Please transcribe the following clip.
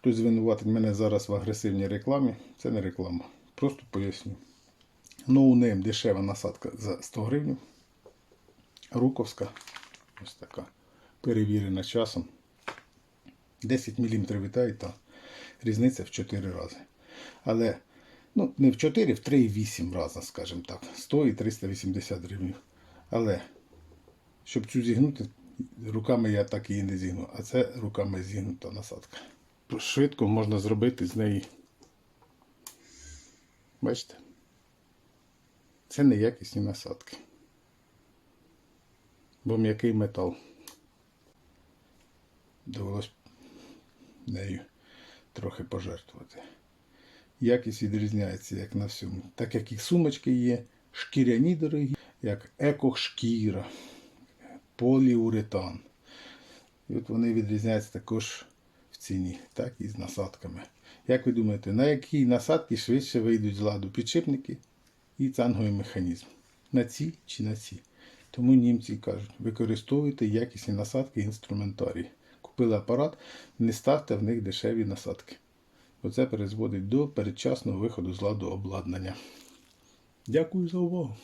Хтось звинуватить мене зараз в агресивній рекламі. Це не реклама. Просто поясню. No Name дешева насадка за 100 гривень. Руковська. Ось така. Перевірена часом. 10 мм вітає та різниця в 4 рази. Але ну, не в 4, в 3,8 рази, скажімо так. 100 і 380 гривень. Але щоб цю зігнути, руками я так її не зігну. А це руками зігнута насадка. Швидко можна зробити з неї. Бачите? Це неякісні насадки. Бо м'який метал. Довелось нею трохи пожертвувати. Якість відрізняється як на всьому. Так як і сумочки є, шкіряні дорогі, як екошкіра, поліуретан. І от вони відрізняються також ціні, так і з насадками. Як ви думаєте, на якій насадки швидше вийдуть з ладу підшипники і цанговий механізм? На ці чи на ці? Тому німці кажуть, використовуйте якісні насадки і інструментарій. Купили апарат, не ставте в них дешеві насадки. Бо це призводить до передчасного виходу з ладу обладнання. Дякую за увагу.